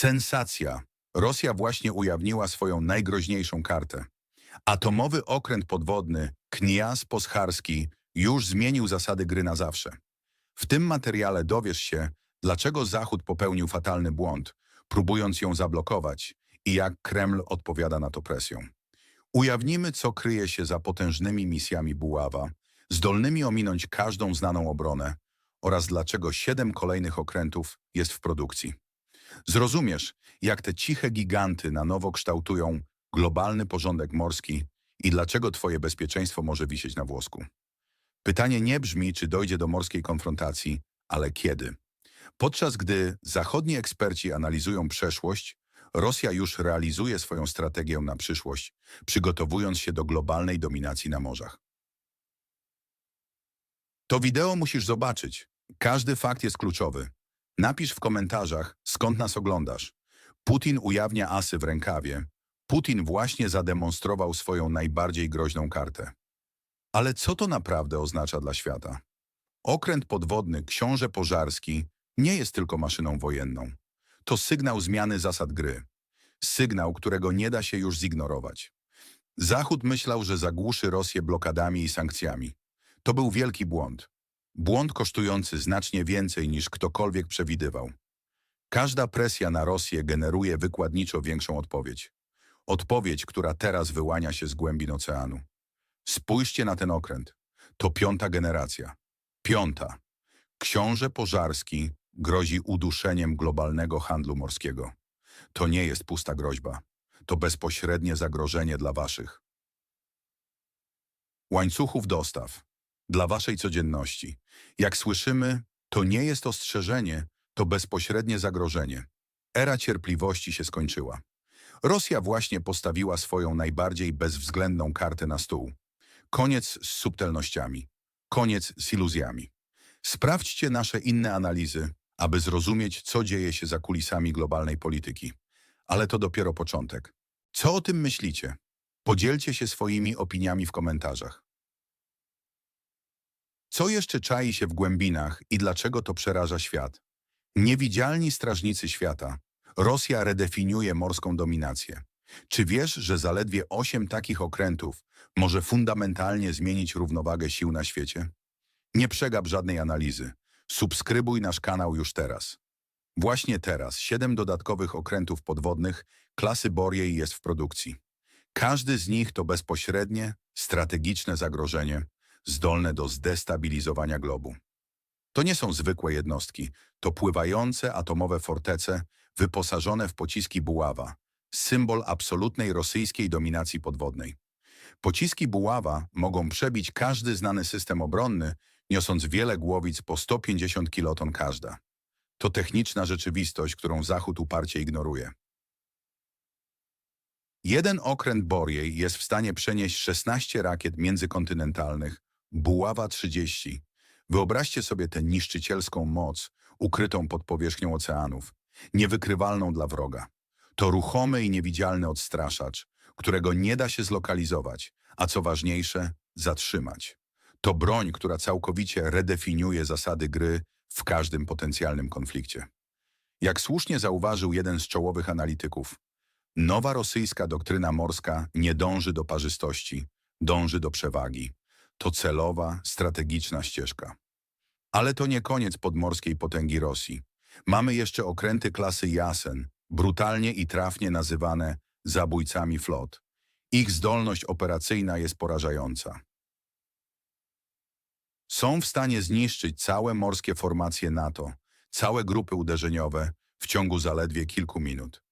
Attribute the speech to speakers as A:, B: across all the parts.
A: Sensacja. Rosja właśnie ujawniła swoją najgroźniejszą kartę. Atomowy okręt podwodny Kniaz Poscharski już zmienił zasady gry na zawsze. W tym materiale dowiesz się, dlaczego Zachód popełnił fatalny błąd, próbując ją zablokować i jak Kreml odpowiada na to presją. Ujawnimy, co kryje się za potężnymi misjami Buława, zdolnymi ominąć każdą znaną obronę oraz dlaczego siedem kolejnych okrętów jest w produkcji. Zrozumiesz, jak te ciche giganty na nowo kształtują globalny porządek morski i dlaczego twoje bezpieczeństwo może wisieć na włosku. Pytanie nie brzmi, czy dojdzie do morskiej konfrontacji, ale kiedy. Podczas gdy zachodni eksperci analizują przeszłość, Rosja już realizuje swoją strategię na przyszłość, przygotowując się do globalnej dominacji na morzach. To wideo musisz zobaczyć. Każdy fakt jest kluczowy. Napisz w komentarzach, skąd nas oglądasz. Putin ujawnia asy w rękawie. Putin właśnie zademonstrował swoją najbardziej groźną kartę. Ale co to naprawdę oznacza dla świata? Okręt podwodny Książę Pożarski nie jest tylko maszyną wojenną. To sygnał zmiany zasad gry. Sygnał, którego nie da się już zignorować. Zachód myślał, że zagłuszy Rosję blokadami i sankcjami. To był wielki błąd. Błąd kosztujący znacznie więcej niż ktokolwiek przewidywał. Każda presja na Rosję generuje wykładniczo większą odpowiedź. Odpowiedź, która teraz wyłania się z głębin oceanu. Spójrzcie na ten okręt. To piąta generacja. Piąta. Książę Pożarski grozi uduszeniem globalnego handlu morskiego. To nie jest pusta groźba. To bezpośrednie zagrożenie dla waszych łańcuchów dostaw, dla waszej codzienności. Jak słyszymy, to nie jest ostrzeżenie, to bezpośrednie zagrożenie. Era cierpliwości się skończyła. Rosja właśnie postawiła swoją najbardziej bezwzględną kartę na stół. Koniec z subtelnościami. Koniec z iluzjami. Sprawdźcie nasze inne analizy, aby zrozumieć, co dzieje się za kulisami globalnej polityki. Ale to dopiero początek. Co o tym myślicie? Podzielcie się swoimi opiniami w komentarzach. Co jeszcze czai się w głębinach i dlaczego to przeraża świat? Niewidzialni strażnicy świata. Rosja redefiniuje morską dominację. Czy wiesz, że zaledwie osiem takich okrętów może fundamentalnie zmienić równowagę sił na świecie? Nie przegap żadnej analizy. Subskrybuj nasz kanał już teraz. Właśnie teraz siedem dodatkowych okrętów podwodnych klasy Boriej jest w produkcji. Każdy z nich to bezpośrednie, strategiczne zagrożenie, zdolne do zdestabilizowania globu. To nie są zwykłe jednostki, to pływające atomowe fortece wyposażone w pociski Buława, symbol absolutnej rosyjskiej dominacji podwodnej. Pociski Buława mogą przebić każdy znany system obronny, niosąc wiele głowic po 150 kiloton każda. To techniczna rzeczywistość, którą Zachód uparcie ignoruje. Jeden okręt Boriej jest w stanie przenieść 16 rakiet międzykontynentalnych, Buława 30. Wyobraźcie sobie tę niszczycielską moc ukrytą pod powierzchnią oceanów, niewykrywalną dla wroga. To ruchomy i niewidzialny odstraszacz, którego nie da się zlokalizować, a co ważniejsze, zatrzymać. To broń, która całkowicie redefiniuje zasady gry w każdym potencjalnym konflikcie. Jak słusznie zauważył jeden z czołowych analityków, nowa rosyjska doktryna morska nie dąży do parzystości, dąży do przewagi. To celowa, strategiczna ścieżka. Ale to nie koniec podmorskiej potęgi Rosji. Mamy jeszcze okręty klasy Jasen, brutalnie i trafnie nazywane zabójcami flot. Ich zdolność operacyjna jest porażająca. Są w stanie zniszczyć całe morskie formacje NATO, całe grupy uderzeniowe w ciągu zaledwie kilku minut.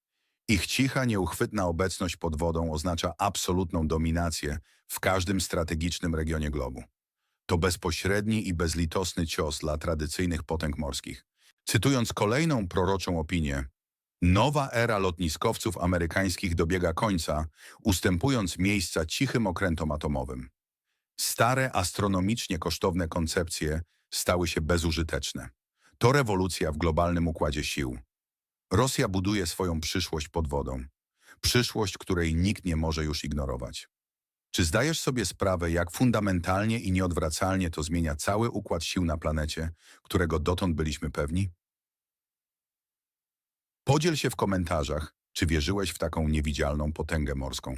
A: Ich cicha, nieuchwytna obecność pod wodą oznacza absolutną dominację w każdym strategicznym regionie globu. To bezpośredni i bezlitosny cios dla tradycyjnych potęg morskich. Cytując kolejną proroczą opinię, nowa era lotniskowców amerykańskich dobiega końca, ustępując miejsca cichym okrętom atomowym. Stare, astronomicznie kosztowne koncepcje stały się bezużyteczne. To rewolucja w globalnym układzie sił. Rosja buduje swoją przyszłość pod wodą. Przyszłość, której nikt nie może już ignorować. Czy zdajesz sobie sprawę, jak fundamentalnie i nieodwracalnie to zmienia cały układ sił na planecie, którego dotąd byliśmy pewni? Podziel się w komentarzach, czy wierzyłeś w taką niewidzialną potęgę morską.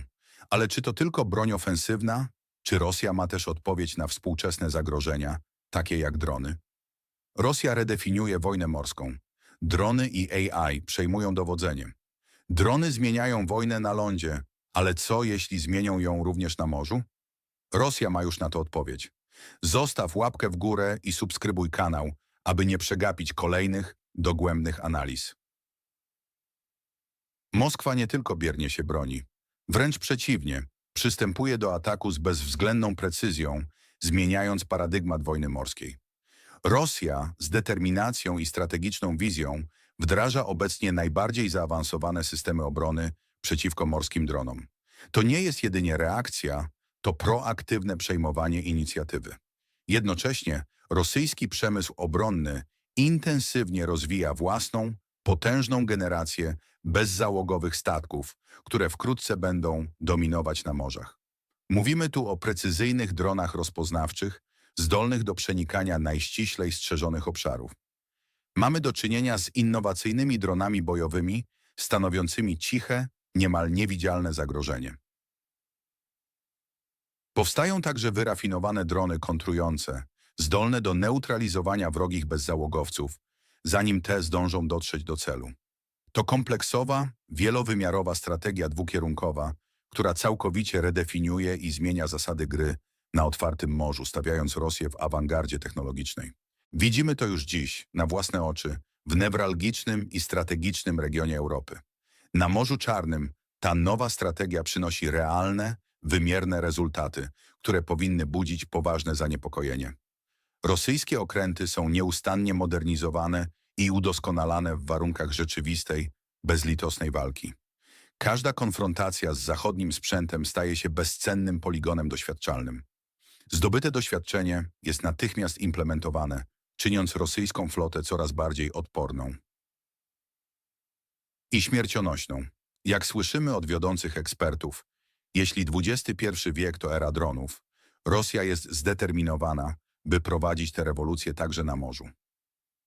A: Ale czy to tylko broń ofensywna, czy Rosja ma też odpowiedź na współczesne zagrożenia, takie jak drony? Rosja redefiniuje wojnę morską. Drony i AI przejmują dowodzenie. Drony zmieniają wojnę na lądzie, ale co jeśli zmienią ją również na morzu? Rosja ma już na to odpowiedź. Zostaw łapkę w górę i subskrybuj kanał, aby nie przegapić kolejnych, dogłębnych analiz. Moskwa nie tylko biernie się broni. Wręcz przeciwnie, przystępuje do ataku z bezwzględną precyzją, zmieniając paradygmat wojny morskiej. Rosja z determinacją i strategiczną wizją wdraża obecnie najbardziej zaawansowane systemy obrony przeciwko morskim dronom. To nie jest jedynie reakcja, to proaktywne przejmowanie inicjatywy. Jednocześnie rosyjski przemysł obronny intensywnie rozwija własną, potężną generację bezzałogowych statków, które wkrótce będą dominować na morzach. Mówimy tu o precyzyjnych dronach rozpoznawczych, zdolnych do przenikania najściślej strzeżonych obszarów. Mamy do czynienia z innowacyjnymi dronami bojowymi, stanowiącymi ciche, niemal niewidzialne zagrożenie. Powstają także wyrafinowane drony kontrujące, zdolne do neutralizowania wrogich bezzałogowców, zanim te zdążą dotrzeć do celu. To kompleksowa, wielowymiarowa strategia dwukierunkowa, która całkowicie redefiniuje i zmienia zasady gry na otwartym morzu, stawiając Rosję w awangardzie technologicznej. Widzimy to już dziś, na własne oczy, w newralgicznym i strategicznym regionie Europy. Na Morzu Czarnym ta nowa strategia przynosi realne, wymierne rezultaty, które powinny budzić poważne zaniepokojenie. Rosyjskie okręty są nieustannie modernizowane i udoskonalane w warunkach rzeczywistej, bezlitosnej walki. Każda konfrontacja z zachodnim sprzętem staje się bezcennym poligonem doświadczalnym. Zdobyte doświadczenie jest natychmiast implementowane, czyniąc rosyjską flotę coraz bardziej odporną i śmiercionośną. Jak słyszymy od wiodących ekspertów, jeśli XXI wiek to era dronów, Rosja jest zdeterminowana, by prowadzić tę rewolucję także na morzu.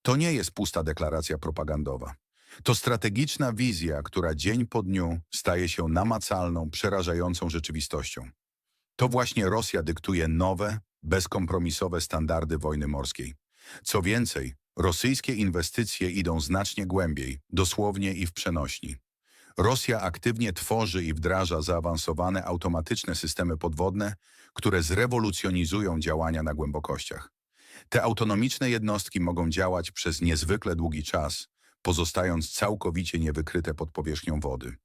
A: To nie jest pusta deklaracja propagandowa. To strategiczna wizja, która dzień po dniu staje się namacalną, przerażającą rzeczywistością. To właśnie Rosja dyktuje nowe, bezkompromisowe standardy wojny morskiej. Co więcej, rosyjskie inwestycje idą znacznie głębiej, dosłownie i w przenośni. Rosja aktywnie tworzy i wdraża zaawansowane automatyczne systemy podwodne, które zrewolucjonizują działania na głębokościach. Te autonomiczne jednostki mogą działać przez niezwykle długi czas, pozostając całkowicie niewykryte pod powierzchnią wody.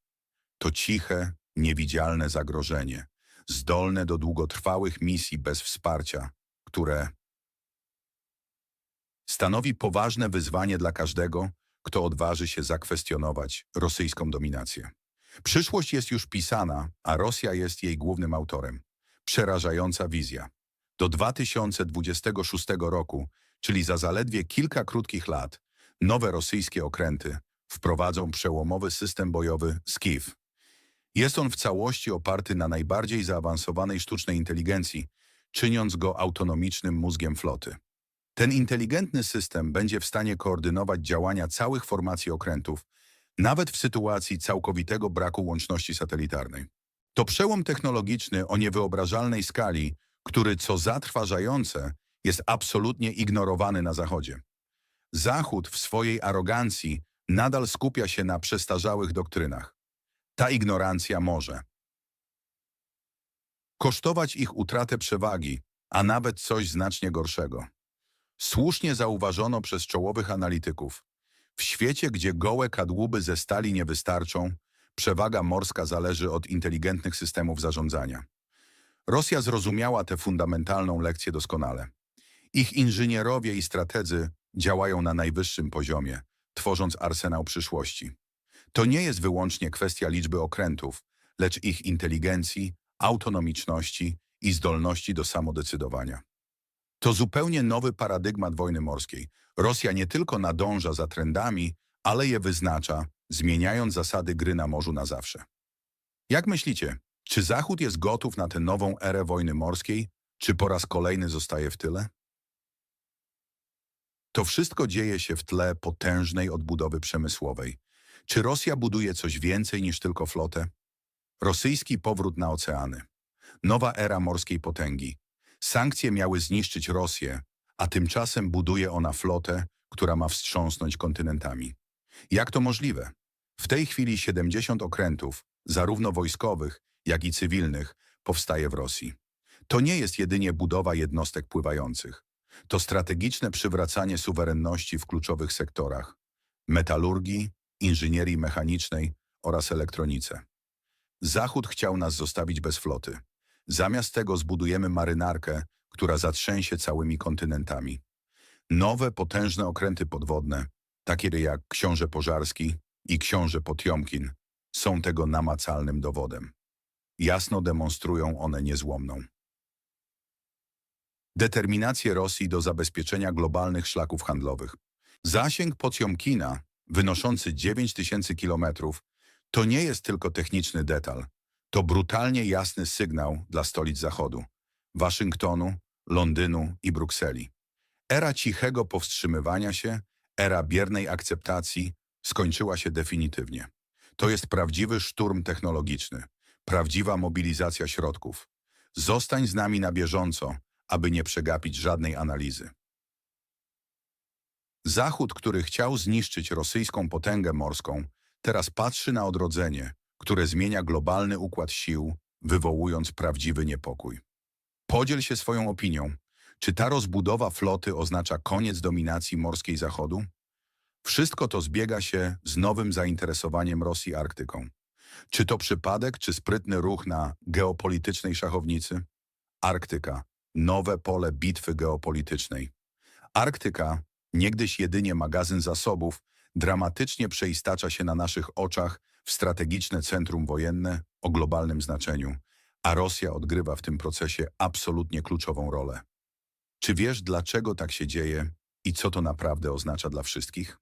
A: To ciche, niewidzialne zagrożenie, zdolne do długotrwałych misji bez wsparcia, które stanowi poważne wyzwanie dla każdego, kto odważy się zakwestionować rosyjską dominację. Przyszłość jest już pisana, a Rosja jest jej głównym autorem. Przerażająca wizja. Do 2026 roku, czyli za zaledwie kilka krótkich lat, nowe rosyjskie okręty wprowadzą przełomowy system bojowy SKIF. Jest on w całości oparty na najbardziej zaawansowanej sztucznej inteligencji, czyniąc go autonomicznym mózgiem floty. Ten inteligentny system będzie w stanie koordynować działania całych formacji okrętów, nawet w sytuacji całkowitego braku łączności satelitarnej. To przełom technologiczny o niewyobrażalnej skali, który co zatrważające jest absolutnie ignorowany na Zachodzie. Zachód w swojej arogancji nadal skupia się na przestarzałych doktrynach. Ta ignorancja może kosztować ich utratę przewagi, a nawet coś znacznie gorszego. Słusznie zauważono przez czołowych analityków. W świecie, gdzie gołe kadłuby ze stali nie wystarczą, przewaga morska zależy od inteligentnych systemów zarządzania. Rosja zrozumiała tę fundamentalną lekcję doskonale. Ich inżynierowie i strategzy działają na najwyższym poziomie, tworząc arsenał przyszłości. To nie jest wyłącznie kwestia liczby okrętów, lecz ich inteligencji, autonomiczności i zdolności do samodecydowania. To zupełnie nowy paradygmat wojny morskiej. Rosja nie tylko nadąża za trendami, ale je wyznacza, zmieniając zasady gry na morzu na zawsze. Jak myślicie, czy Zachód jest gotów na tę nową erę wojny morskiej, czy po raz kolejny zostaje w tyle? To wszystko dzieje się w tle potężnej odbudowy przemysłowej. Czy Rosja buduje coś więcej niż tylko flotę? Rosyjski powrót na oceany. Nowa era morskiej potęgi. Sankcje miały zniszczyć Rosję, a tymczasem buduje ona flotę, która ma wstrząsnąć kontynentami. Jak to możliwe? W tej chwili 70 okrętów, zarówno wojskowych, jak i cywilnych, powstaje w Rosji. To nie jest jedynie budowa jednostek pływających. To strategiczne przywracanie suwerenności w kluczowych sektorach metalurgii, inżynierii mechanicznej oraz elektronice. Zachód chciał nas zostawić bez floty. Zamiast tego zbudujemy marynarkę, która zatrzęsie całymi kontynentami. Nowe, potężne okręty podwodne, takie jak Książę Pożarski i Książę Potiomkin, są tego namacalnym dowodem. Jasno demonstrują one niezłomną determinację Rosji do zabezpieczenia globalnych szlaków handlowych. Zasięg Pociomkina, wynoszący 9 tysięcy kilometrów, to nie jest tylko techniczny detal. To brutalnie jasny sygnał dla stolic Zachodu – Waszyngtonu, Londynu i Brukseli. Era cichego powstrzymywania się, era biernej akceptacji skończyła się definitywnie. To jest prawdziwy szturm technologiczny, prawdziwa mobilizacja środków. Zostań z nami na bieżąco, aby nie przegapić żadnej analizy. Zachód, który chciał zniszczyć rosyjską potęgę morską, teraz patrzy na odrodzenie, które zmienia globalny układ sił, wywołując prawdziwy niepokój. Podziel się swoją opinią. Czy ta rozbudowa floty oznacza koniec dominacji morskiej Zachodu? Wszystko to zbiega się z nowym zainteresowaniem Rosji Arktyką. Czy to przypadek, czy sprytny ruch na geopolitycznej szachownicy? Arktyka nowe pole bitwy geopolitycznej. Arktyka, niegdyś jedynie magazyn zasobów, dramatycznie przeistacza się na naszych oczach w strategiczne centrum wojenne o globalnym znaczeniu, a Rosja odgrywa w tym procesie absolutnie kluczową rolę. Czy wiesz, dlaczego tak się dzieje i co to naprawdę oznacza dla wszystkich?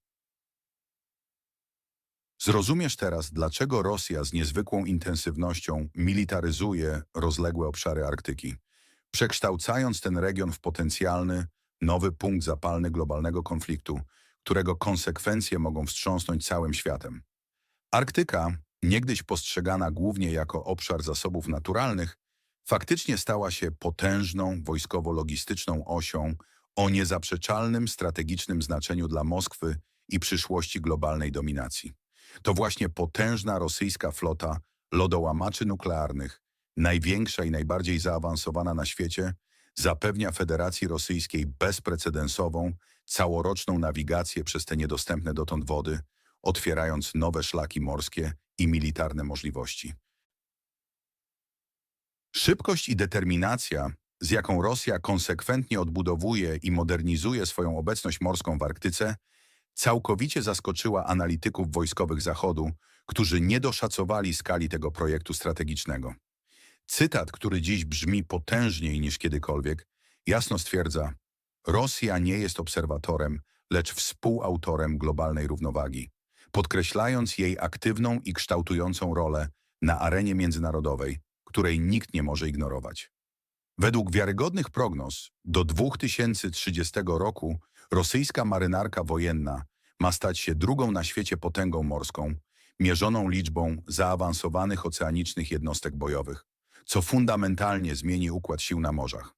A: Zrozumiesz teraz, dlaczego Rosja z niezwykłą intensywnością militaryzuje rozległe obszary Arktyki przekształcając ten region w potencjalny, nowy punkt zapalny globalnego konfliktu, którego konsekwencje mogą wstrząsnąć całym światem. Arktyka, niegdyś postrzegana głównie jako obszar zasobów naturalnych, faktycznie stała się potężną wojskowo-logistyczną osią o niezaprzeczalnym strategicznym znaczeniu dla Moskwy i przyszłości globalnej dominacji. To właśnie potężna rosyjska flota lodołamaczy nuklearnych największa i najbardziej zaawansowana na świecie, zapewnia Federacji Rosyjskiej bezprecedensową, całoroczną nawigację przez te niedostępne dotąd wody, otwierając nowe szlaki morskie i militarne możliwości. Szybkość i determinacja, z jaką Rosja konsekwentnie odbudowuje i modernizuje swoją obecność morską w Arktyce, całkowicie zaskoczyła analityków wojskowych Zachodu, którzy nie doszacowali skali tego projektu strategicznego. Cytat, który dziś brzmi potężniej niż kiedykolwiek, jasno stwierdza, Rosja nie jest obserwatorem, lecz współautorem globalnej równowagi, podkreślając jej aktywną i kształtującą rolę na arenie międzynarodowej, której nikt nie może ignorować. Według wiarygodnych prognoz do 2030 roku rosyjska marynarka wojenna ma stać się drugą na świecie potęgą morską, mierzoną liczbą zaawansowanych oceanicznych jednostek bojowych co fundamentalnie zmieni układ sił na morzach.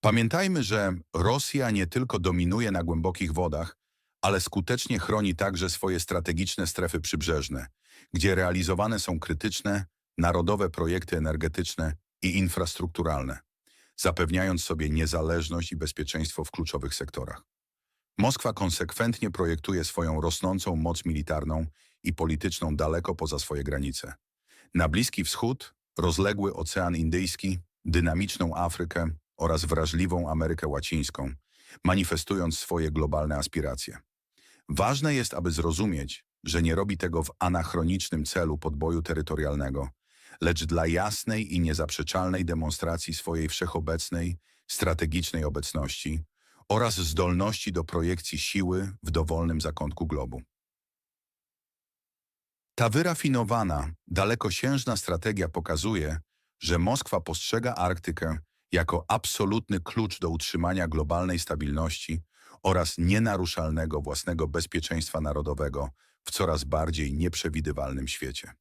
A: Pamiętajmy, że Rosja nie tylko dominuje na głębokich wodach, ale skutecznie chroni także swoje strategiczne strefy przybrzeżne, gdzie realizowane są krytyczne, narodowe projekty energetyczne i infrastrukturalne, zapewniając sobie niezależność i bezpieczeństwo w kluczowych sektorach. Moskwa konsekwentnie projektuje swoją rosnącą moc militarną i polityczną daleko poza swoje granice. Na Bliski Wschód, rozległy Ocean Indyjski, dynamiczną Afrykę oraz wrażliwą Amerykę Łacińską, manifestując swoje globalne aspiracje. Ważne jest, aby zrozumieć, że nie robi tego w anachronicznym celu podboju terytorialnego, lecz dla jasnej i niezaprzeczalnej demonstracji swojej wszechobecnej, strategicznej obecności oraz zdolności do projekcji siły w dowolnym zakątku globu. Ta wyrafinowana, dalekosiężna strategia pokazuje, że Moskwa postrzega Arktykę jako absolutny klucz do utrzymania globalnej stabilności oraz nienaruszalnego własnego bezpieczeństwa narodowego w coraz bardziej nieprzewidywalnym świecie.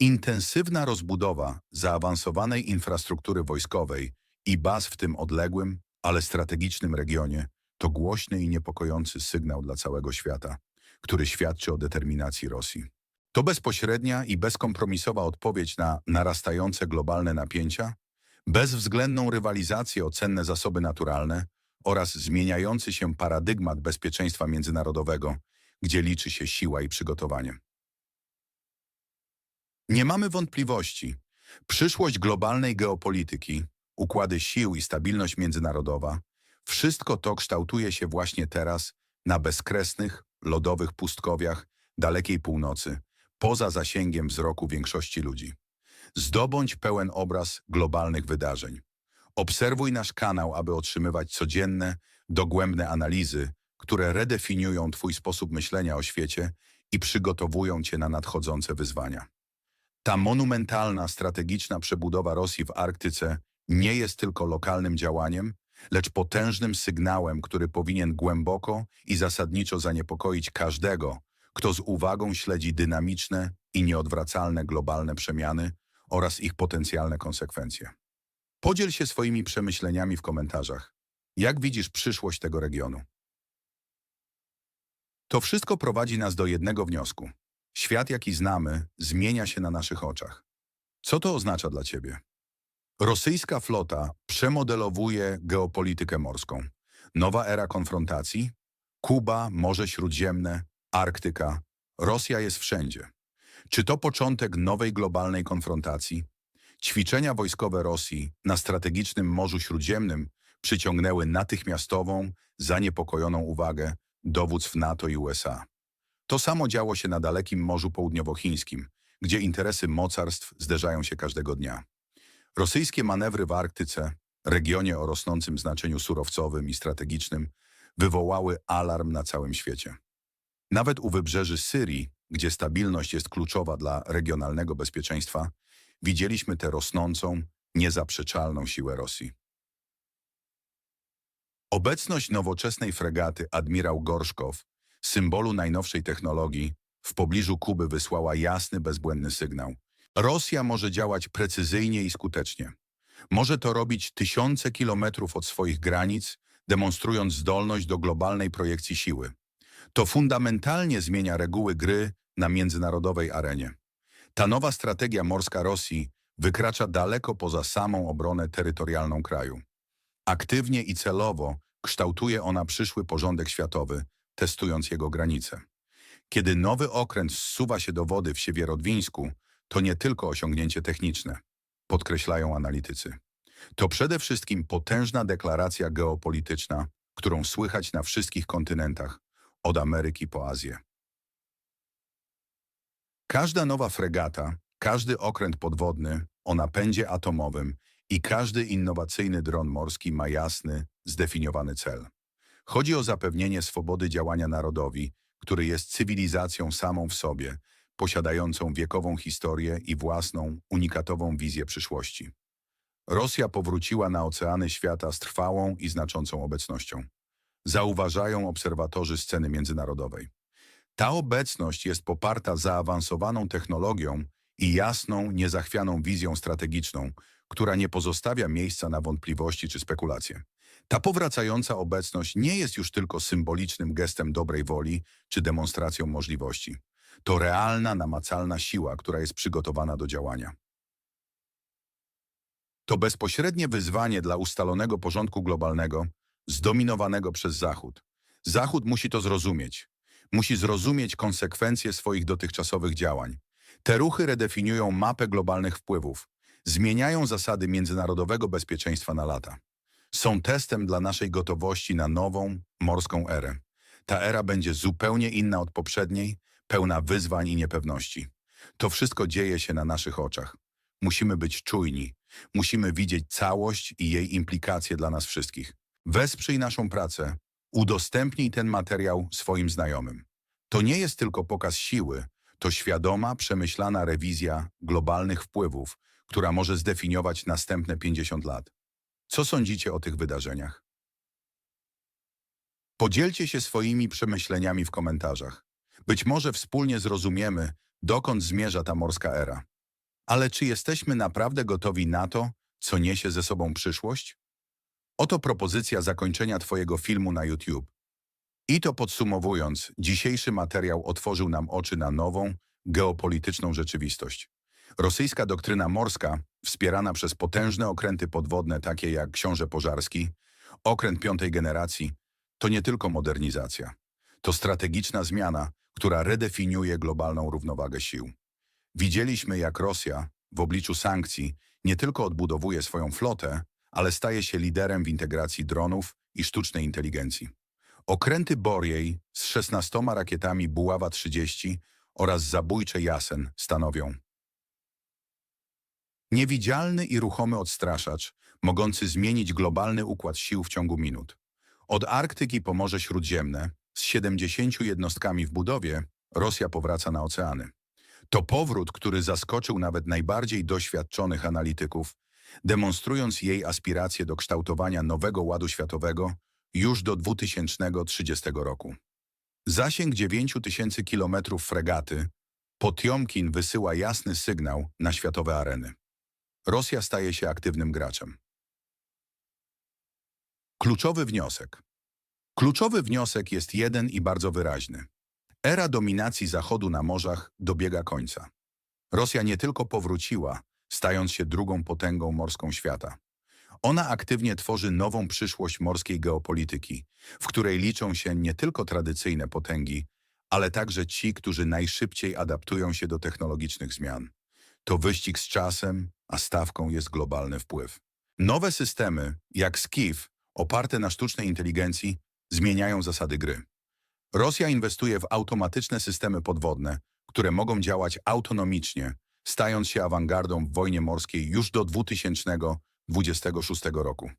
A: Intensywna rozbudowa zaawansowanej infrastruktury wojskowej i baz w tym odległym, ale strategicznym regionie to głośny i niepokojący sygnał dla całego świata, który świadczy o determinacji Rosji. To bezpośrednia i bezkompromisowa odpowiedź na narastające globalne napięcia, bezwzględną rywalizację o cenne zasoby naturalne oraz zmieniający się paradygmat bezpieczeństwa międzynarodowego, gdzie liczy się siła i przygotowanie. Nie mamy wątpliwości. Przyszłość globalnej geopolityki, układy sił i stabilność międzynarodowa, wszystko to kształtuje się właśnie teraz na bezkresnych, lodowych pustkowiach dalekiej północy, poza zasięgiem wzroku większości ludzi. Zdobądź pełen obraz globalnych wydarzeń. Obserwuj nasz kanał, aby otrzymywać codzienne, dogłębne analizy, które redefiniują Twój sposób myślenia o świecie i przygotowują Cię na nadchodzące wyzwania. Ta monumentalna, strategiczna przebudowa Rosji w Arktyce nie jest tylko lokalnym działaniem, lecz potężnym sygnałem, który powinien głęboko i zasadniczo zaniepokoić każdego, kto z uwagą śledzi dynamiczne i nieodwracalne globalne przemiany oraz ich potencjalne konsekwencje. Podziel się swoimi przemyśleniami w komentarzach. Jak widzisz przyszłość tego regionu? To wszystko prowadzi nas do jednego wniosku. Świat, jaki znamy, zmienia się na naszych oczach. Co to oznacza dla Ciebie? Rosyjska flota przemodelowuje geopolitykę morską. Nowa era konfrontacji? Kuba, Morze Śródziemne, Arktyka. Rosja jest wszędzie. Czy to początek nowej globalnej konfrontacji? Ćwiczenia wojskowe Rosji na strategicznym Morzu Śródziemnym przyciągnęły natychmiastową, zaniepokojoną uwagę dowództw NATO i USA. To samo działo się na dalekim Morzu Południowochińskim, gdzie interesy mocarstw zderzają się każdego dnia. Rosyjskie manewry w Arktyce, regionie o rosnącym znaczeniu surowcowym i strategicznym, wywołały alarm na całym świecie. Nawet u wybrzeży Syrii, gdzie stabilność jest kluczowa dla regionalnego bezpieczeństwa, widzieliśmy tę rosnącą, niezaprzeczalną siłę Rosji. Obecność nowoczesnej fregaty Admirał Gorszkow, symbolu najnowszej technologii, w pobliżu Kuby wysłała jasny, bezbłędny sygnał. Rosja może działać precyzyjnie i skutecznie. Może to robić tysiące kilometrów od swoich granic, demonstrując zdolność do globalnej projekcji siły. To fundamentalnie zmienia reguły gry na międzynarodowej arenie. Ta nowa strategia morska Rosji wykracza daleko poza samą obronę terytorialną kraju. Aktywnie i celowo kształtuje ona przyszły porządek światowy, testując jego granice. Kiedy nowy okręt zsuwa się do wody w Siewierodwińsku, to nie tylko osiągnięcie techniczne, podkreślają analitycy. To przede wszystkim potężna deklaracja geopolityczna, którą słychać na wszystkich kontynentach, od Ameryki po Azję. Każda nowa fregata, każdy okręt podwodny o napędzie atomowym i każdy innowacyjny dron morski ma jasny, zdefiniowany cel. Chodzi o zapewnienie swobody działania narodowi, który jest cywilizacją samą w sobie, posiadającą wiekową historię i własną, unikatową wizję przyszłości. Rosja powróciła na oceany świata z trwałą i znaczącą obecnością. Zauważają obserwatorzy sceny międzynarodowej. Ta obecność jest poparta zaawansowaną technologią i jasną, niezachwianą wizją strategiczną, która nie pozostawia miejsca na wątpliwości czy spekulacje. Ta powracająca obecność nie jest już tylko symbolicznym gestem dobrej woli czy demonstracją możliwości. To realna, namacalna siła, która jest przygotowana do działania. To bezpośrednie wyzwanie dla ustalonego porządku globalnego, zdominowanego przez Zachód. Zachód musi to zrozumieć. Musi zrozumieć konsekwencje swoich dotychczasowych działań. Te ruchy redefiniują mapę globalnych wpływów, zmieniają zasady międzynarodowego bezpieczeństwa na lata. Są testem dla naszej gotowości na nową, morską erę. Ta era będzie zupełnie inna od poprzedniej, pełna wyzwań i niepewności. To wszystko dzieje się na naszych oczach. Musimy być czujni. Musimy widzieć całość i jej implikacje dla nas wszystkich. Wesprzyj naszą pracę. Udostępnij ten materiał swoim znajomym. To nie jest tylko pokaz siły, to świadoma, przemyślana rewizja globalnych wpływów, która może zdefiniować następne 50 lat. Co sądzicie o tych wydarzeniach? Podzielcie się swoimi przemyśleniami w komentarzach. Być może wspólnie zrozumiemy, dokąd zmierza ta morska era. Ale czy jesteśmy naprawdę gotowi na to, co niesie ze sobą przyszłość? Oto propozycja zakończenia Twojego filmu na YouTube. I to podsumowując, dzisiejszy materiał otworzył nam oczy na nową, geopolityczną rzeczywistość. Rosyjska doktryna morska, wspierana przez potężne okręty podwodne takie jak Książę Pożarski, okręt piątej generacji, to nie tylko modernizacja. To strategiczna zmiana, która redefiniuje globalną równowagę sił. Widzieliśmy, jak Rosja, w obliczu sankcji, nie tylko odbudowuje swoją flotę, ale staje się liderem w integracji dronów i sztucznej inteligencji. Okręty Borjej z 16 rakietami Buława-30 oraz zabójcze Jasen stanowią niewidzialny i ruchomy odstraszacz, mogący zmienić globalny układ sił w ciągu minut. Od Arktyki po Morze Śródziemne, z 70 jednostkami w budowie, Rosja powraca na oceany. To powrót, który zaskoczył nawet najbardziej doświadczonych analityków, demonstrując jej aspiracje do kształtowania nowego ładu światowego już do 2030 roku. Zasięg 9000 kilometrów fregaty, Potiomkin wysyła jasny sygnał na światowe areny. Rosja staje się aktywnym graczem. Kluczowy wniosek. Kluczowy wniosek jest jeden i bardzo wyraźny. Era dominacji Zachodu na morzach dobiega końca. Rosja nie tylko powróciła, stając się drugą potęgą morską świata. Ona aktywnie tworzy nową przyszłość morskiej geopolityki, w której liczą się nie tylko tradycyjne potęgi, ale także ci, którzy najszybciej adaptują się do technologicznych zmian. To wyścig z czasem, a stawką jest globalny wpływ. Nowe systemy, jak SKIF, oparte na sztucznej inteligencji, zmieniają zasady gry. Rosja inwestuje w automatyczne systemy podwodne, które mogą działać autonomicznie, stając się awangardą w wojnie morskiej już do 2026 roku.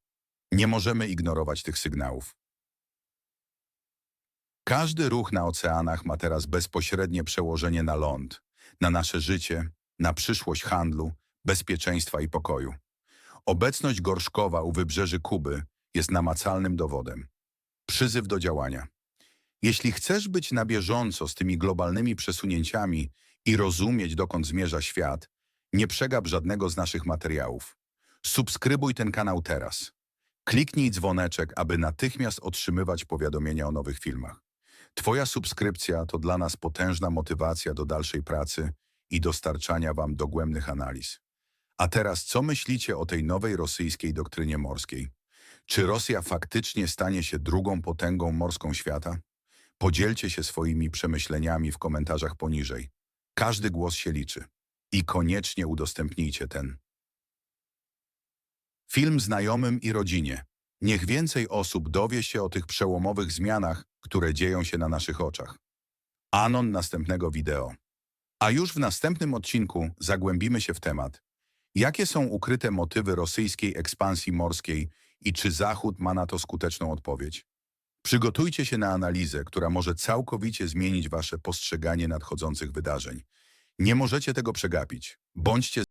A: Nie możemy ignorować tych sygnałów. Każdy ruch na oceanach ma teraz bezpośrednie przełożenie na ląd, na nasze życie, na przyszłość handlu, bezpieczeństwa i pokoju. Obecność Gorszkowa u wybrzeży Kuby jest namacalnym dowodem. Przyzyw do działania. Jeśli chcesz być na bieżąco z tymi globalnymi przesunięciami i rozumieć, dokąd zmierza świat, nie przegap żadnego z naszych materiałów. Subskrybuj ten kanał teraz. Kliknij dzwoneczek, aby natychmiast otrzymywać powiadomienia o nowych filmach. Twoja subskrypcja to dla nas potężna motywacja do dalszej pracy i dostarczania Wam dogłębnych analiz. A teraz co myślicie o tej nowej rosyjskiej doktrynie morskiej? Czy Rosja faktycznie stanie się drugą potęgą morską świata? Podzielcie się swoimi przemyśleniami w komentarzach poniżej. Każdy głos się liczy. I koniecznie udostępnijcie ten film znajomym i rodzinie. Niech więcej osób dowie się o tych przełomowych zmianach, które dzieją się na naszych oczach. Anon następnego wideo. A już w następnym odcinku zagłębimy się w temat. Jakie są ukryte motywy rosyjskiej ekspansji morskiej i czy Zachód ma na to skuteczną odpowiedź? Przygotujcie się na analizę, która może całkowicie zmienić wasze postrzeganie nadchodzących wydarzeń. Nie możecie tego przegapić. Bądźcie